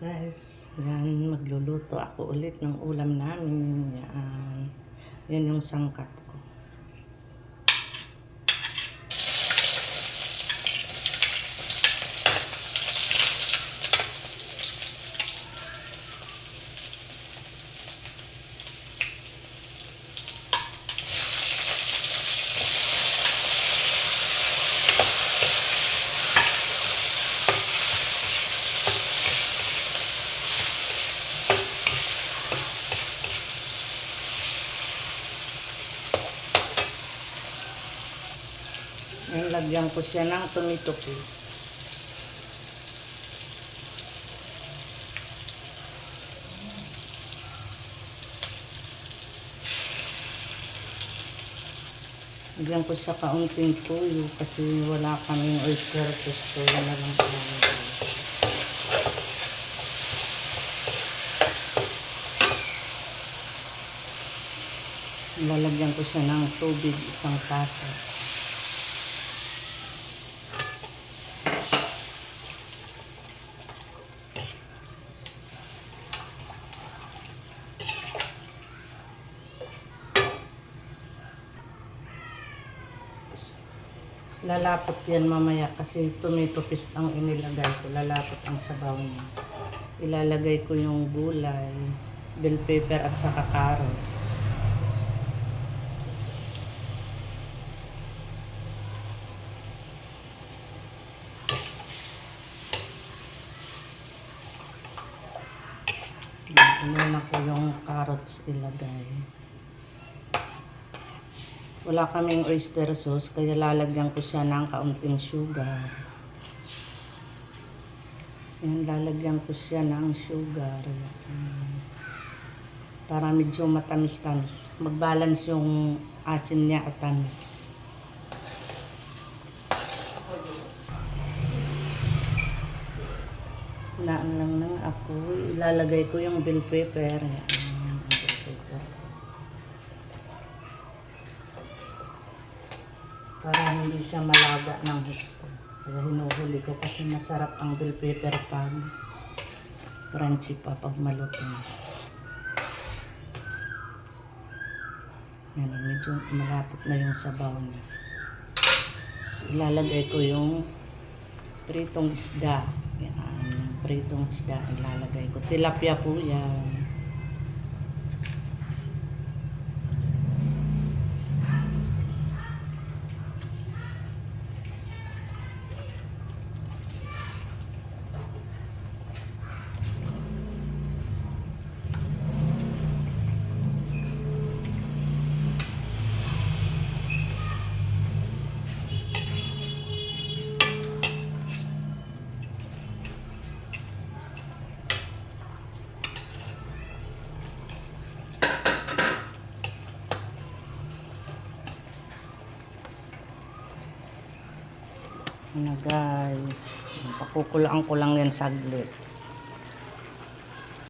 guys, yan, magluluto ako ulit ng ulam namin. Yan, yan yung sangkap ko. Yan, lagyan ko siya ng tomato paste. Lagyan ko siya kaunting tuyo kasi wala kaming oyster sauce. So, wala lang kami. Lalagyan ko siya ng tubig isang tasa. Lalapot yan mamaya kasi tomato paste ang inilagay ko. Lalapot ang sabaw niya. Ilalagay ko yung gulay, bell pepper at saka carrots. Inuna ko yung carrots ilagay. Wala kaming oyster sauce, kaya lalagyan ko siya ng kaunting sugar. Yan, lalagyan ko siya ng sugar. Para medyo matamis-tamis. Mag-balance yung asin niya at tamis. Naan lang ng ako. Ilalagay ko yung bell pepper. Yan, ang bell pepper. Para hindi siya malaga ng gusto. Kaya hinuhuli ko kasi masarap ang bell pepper pag crunchy pa pag malutong. Yan, medyo malapot na yung sabaw niya. So, ilalagay ko yung pritong isda. Yan, pritong isda ilalagay ko. Tilapia po yan. Ano guys, pakukulaan ko lang yan saglit.